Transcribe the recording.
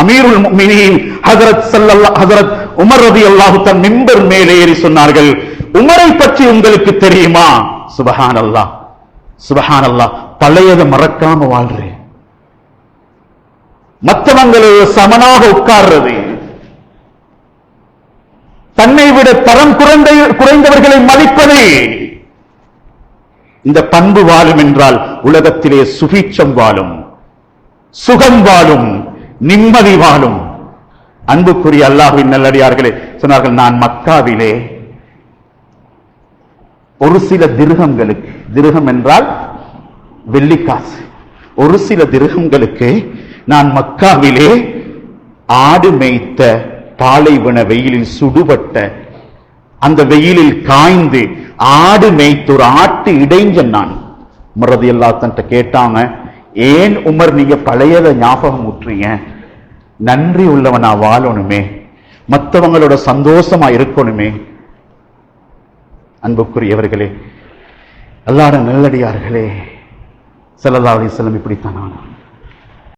அமீருல் முஃமினீன் ஹஜரத் ஸல்லல்லாஹு ஹஜரத் உமர் ரலியல்லாஹு தன் மிம்பர் மேலே ஏறி சொன்னார்கள் உமரை பற்றி உங்களுக்கு தெரியுமா? சுபஹானல்லாஹ் சுபஹானல்லாஹ் பழையதை மறக்காம வாழ்றேன் மற்றவங்களோட சமனாக உட்கார்றது. தன்னை விட தரம் குறைந்த குறைந்தவர்களை மதிப்பது. இந்த பண்பு வாழும் என்றால் உலகத்திலே சுபீட்சம் வாழும் சுகம் வாழும். நிம்மதி வாழும். அன்புக்குரிய அல்லாஹ்வின் நல்லடியார்களே சொன்னார்கள் நான் மக்காவிலே ஒரு சில திருகங்களுக்கு திருகம் என்றால் வெள்ளிக்காசு. ஒரு சில திருகங்களுக்கு நான் மக்காவிலே ஆடு மேய்த்த பாலைவன வெயிலில் சுடுபட்ட அந்த வெயிலில் காய்ந்து ஆடு மேய்த்து ஒரு ஆட்டு இடைஞ்சன் நான். மறதி எல்லாத்தன்ட்ட கேட்டாங்க ஏன் உமர் நீங்க பழையத ஞாபகம் ஊற்றுறீங்க? நன்றி உள்ளவனா வாழணுமே. மற்றவங்களோட சந்தோஷமா இருக்கணுமே. அன்புக்குரியவர்களே எல்லாரும் நல்லடியார்களே ஸல்லல்லாஹு அலைஹி இப்படித்தான் ஆனார்